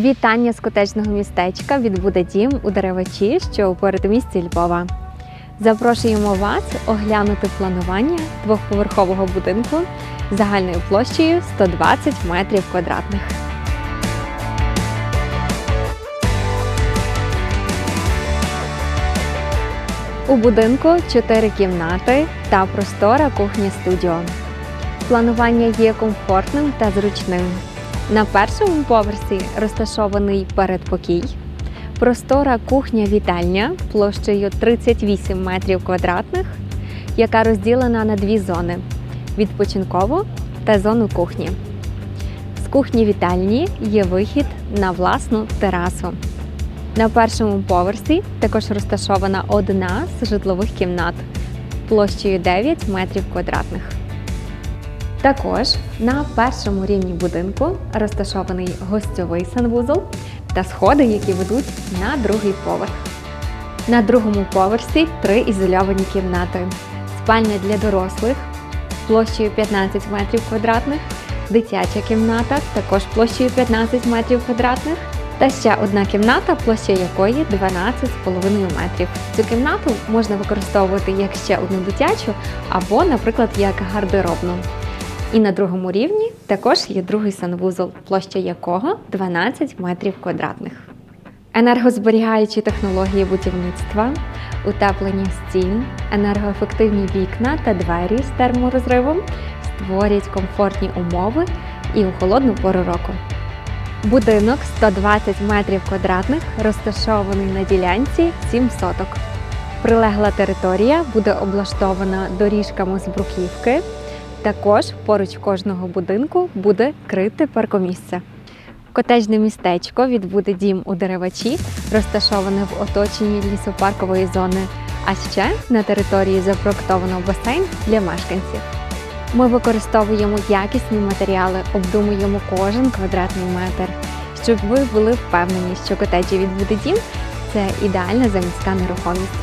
Вітання з котечного містечка від Буде Дім у Деревачі, що у передмісті Львова. Запрошуємо вас оглянути планування двохповерхового будинку загальною площею 120 метрів квадратних. У будинку 4 кімнати та простора кухня-студіо. Планування є комфортним та зручним. На першому поверсі розташований передпокій, простора кухня-вітальня площею 38 метрів квадратних, яка розділена на дві зони відпочинкову та зону кухні. З кухні-вітальні є вихід на власну терасу. На першому поверсі також розташована одна з житлових кімнат площею 9 метрів квадратних. Також на першому рівні будинку розташований гостьовий санвузол та сходи, які ведуть на другий поверх. На другому поверсі три ізольовані кімнати: спальня для дорослих площею 15 метрів квадратних, дитяча кімната також площею 15 метрів квадратних. Та ще одна кімната, площа якої 12,5 метрів. Цю кімнату можна використовувати як ще одну дитячу або, наприклад, як гардеробну. І на другому рівні також є другий санвузол, площа якого 12 метрів квадратних. Енергозберігаючі технології будівництва, утеплення стін, енергоефективні вікна та двері з терморозривом створюють комфортні умови і у холодну пору року. Будинок 120 метрів квадратних розташований на ділянці 7 соток. Прилегла територія буде облаштована доріжками з бруківки. Також поруч кожного будинку буде крите паркомісце. Котежне містечко від буде дім у деревачі, розташоване в оточенні лісопаркової зони. А ще на території запроектовано басейн для мешканців. Ми використовуємо якісні матеріали, обдумуємо кожен квадратний метр, щоб ви були впевнені, що котеджі від буде дім це ідеальна заміська нерухомість.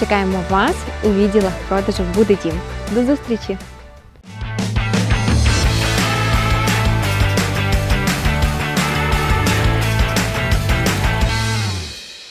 Чекаємо вас у відділах продажу буде дім. До зустрічі!